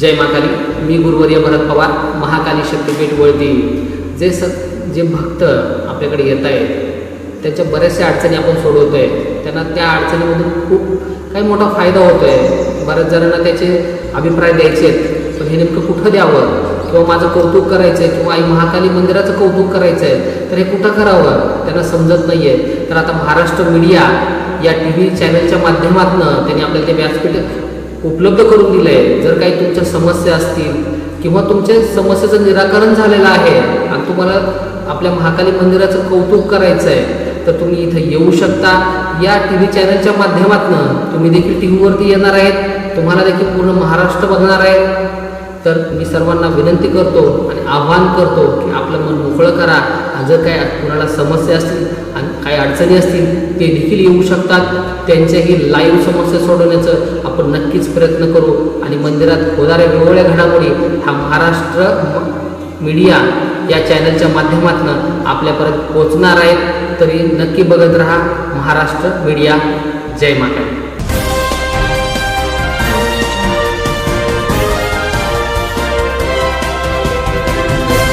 जय महाकाली मी गुरुवर्य भरत पवार महाकाली शक्तीपीठ वळती. जे स जे भक्त आपल्याकडे येत आहेत त्यांच्या बऱ्याचशा अडचणी आपण सोडवतो आहे त्यांना त्या अडचणीमधून खूप काही मोठा फायदा होतो आहे बऱ्याच जणांना त्याचे अभिप्राय द्यायचे आहेत पण हे नेमकं कुठं द्यावं? किंवा माझं कौतुक करायचं आहे किंवा आई महाकाली मंदिराचं कौतुक करायचं आहे तर हे कुठं करावं? त्यांना समजत नाही आहे तर आता महाराष्ट्र मीडिया या टी व्ही चॅनलच्या माध्यमातून त्यांनी आपल्याला ते व्यासपीठ उपलब्ध करून दिलं. आहे जर काही तुमच्या समस्या असतील किंवा तुमच्या समस्येचं निराकरण झालेलं आहे आणि तुम्हाला आपल्या महाकाली मंदिराचं कौतुक करायचं आहे तर तुम्ही इथं येऊ शकता. या टी व्ही चॅनलच्या माध्यमातून तुम्ही देखील टी व्हीवरती येणार आहेत. तुम्हाला देखील पूर्ण महाराष्ट्र बघणार आहे तर मी सर्वांना विनंती करतो आणि आव्हान करतो की आपलं मन मोकळं करा. आणि जर काय कुणाला समस्या असतील आणि काही अडचणी असतील ते देखील येऊ शकतात. त्यांच्याही लाईव्ह समस्या सोडवण्याचं आपण नक्कीच प्रयत्न करू. आणि मंदिरात होणाऱ्या वेगवेगळ्या घडामोडी हा महाराष्ट्र मीडिया या चॅनलच्या माध्यमातून आपल्यापर्यंत पोचणार आहेत. तरी नक्की बघत राहा महाराष्ट्र मीडिया जय माता